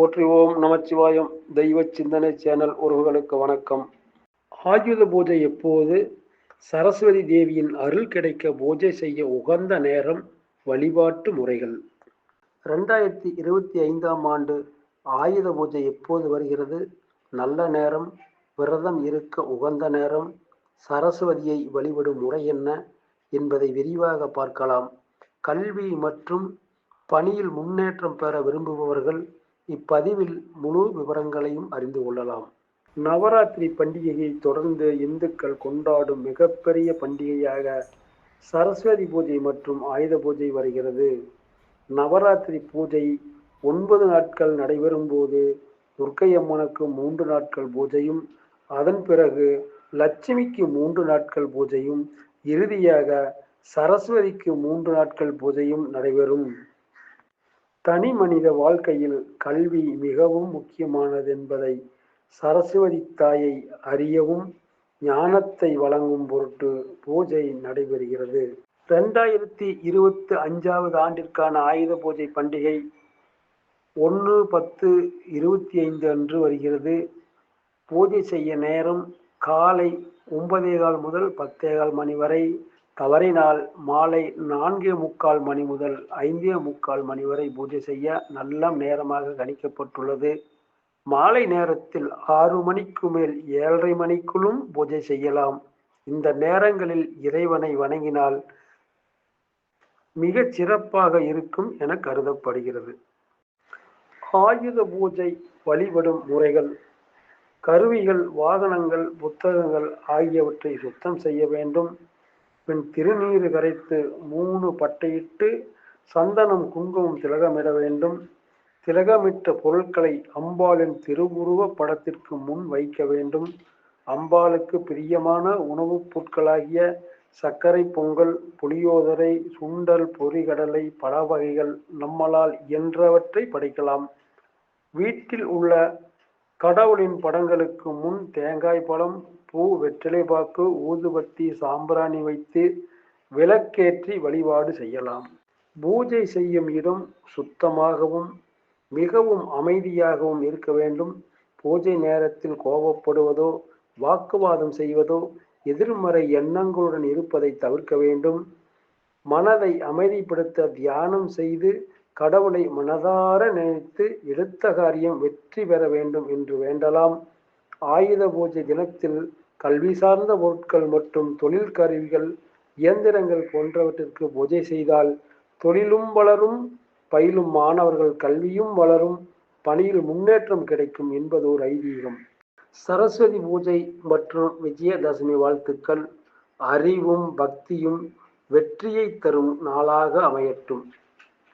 போற்றிவோம் நமச்சிவாயம் தெய்வ சிந்தனை சேனல் உறவுகளுக்கு வணக்கம். ஆயுத பூஜை எப்போது? சரஸ்வதி தேவியின் அருள் கிடைக்க பூஜை செய்ய உகந்த நேரம் வழிபாட்டு முறைகள். ரெண்டாயிரத்தி இருபத்தி ஐந்தாம் ஆண்டு ஆயுத பூஜை எப்போது வருகிறது? நல்ல நேரம் விரதம் இருக்க உகந்த நேரம் சரஸ்வதியை வழிபடும் முறை என்ன என்பதை விரிவாக பார்க்கலாம். கல்வி மற்றும் பணியில் முன்னேற்றம் பெற விரும்புபவர்கள் இப்பதிவில் முழு விவரங்களையும் அறிந்து கொள்ளலாம். நவராத்திரி பண்டிகையை தொடர்ந்து இந்துக்கள் கொண்டாடும் மிகப்பெரிய பண்டிகையாக சரஸ்வதி பூஜை மற்றும் ஆயுத பூஜை வருகிறது. நவராத்திரி பூஜை ஒன்பது நாட்கள் நடைபெறும் போது துர்க்கை அம்மனுக்கு மூன்று நாட்கள் பூஜையும் அதன் பிறகு லட்சுமிக்கு மூன்று நாட்கள் பூஜையும் இறுதியாக சரஸ்வதிக்கு மூன்று நாட்கள் பூஜையும் நடைபெறும். தனி மனித வாழ்க்கையில் கல்வி மிகவும் முக்கியமானது என்பதை சரஸ்வதி தாயை அறியவும் ஞானத்தை வழங்கும் பொருட்டு பூஜை நடைபெறுகிறது. ரெண்டாயிரத்தி இருபத்தி அஞ்சாவது ஆண்டிற்கான ஆயுத பூஜை பண்டிகை ஒன்று பத்து இருபத்தி ஐந்து அன்று வருகிறது. பூஜை செய்ய நேரம் காலை ஒன்பதே கால் முதல் பத்தே கால் மணி வரை தவறினால் மாலை நான்கே முக்கால் மணி முதல் ஐந்தே முக்கால் மணி வரை பூஜை செய்ய நல்ல நேரமாக கணிக்கப்பட்டுள்ளது. மாலை நேரத்தில் ஆறு மணிக்கு மேல் ஏழரை மணிக்குள்ளும் பூஜை செய்யலாம். இந்த நேரங்களில் இறைவனை வணங்கினால் மிக சிறப்பாக இருக்கும் என கருதப்படுகிறது. ஆயுத பூஜை வழிபடும் முறைகள் கருவிகள் வாகனங்கள் புத்தகங்கள் ஆகியவற்றை சுத்தம் செய்ய வேண்டும். பின் திருநீறு கரைத்து மூணு பட்டையிட்டு சந்தனம் குங்குமம் திலகமிட வேண்டும். திலகமிட்ட பொருட்களை அம்பாளின் திருவுருவ படத்திற்கு முன் வைக்க வேண்டும். அம்பாளுக்கு பிரியமான உணவுப் பொருட்களாகிய சர்க்கரை பொங்கல் புளியோதரை சுண்டல் பொறிகடலை பல வகைகள் நம்மளால் இயன்றவற்றை படைக்கலாம். வீட்டில் உள்ள கடவுளின் படங்களுக்கு முன் தேங்காய் பழம் பூ வெற்றிலை பாக்கு ஊதுபத்தி சாம்பிராணி வைத்து விளக்கேற்றி வழிபாடு செய்யலாம். பூஜை செய்யும் இடம் சுத்தமாகவும் மிகவும் அமைதியாகவும் இருக்க வேண்டும். பூஜை நேரத்தில் கோபப்படுவதோ வாக்குவாதம் செய்வதோ எதிர்மறை எண்ணங்களுடன் இருப்பதை தவிர்க்க வேண்டும். மனதை அமைதிப்படுத்த தியானம் செய்து கடவுளை மனதார நினைத்து எடுத்த காரியம் வெற்றி பெற வேண்டும் என்று வேண்டலாம். ஆயுத பூஜை தினத்தில் கல்வி சார்ந்த பொருட்கள் மற்றும் தொழில் கருவிகள் இயந்திரங்கள் போன்றவற்றிற்கு பூஜை செய்தால் தொழிலும் வளரும் பயிலும் மாணவர்கள் கல்வியும் வளரும் பணியில் முன்னேற்றம் கிடைக்கும் என்பது ஒரு ஐதீகம். சரஸ்வதி பூஜை மற்றும் விஜயதசமி வாழ்த்துக்கள். அறிவும் பக்தியும் வெற்றியை தரும் நாளாக அமையட்டும்.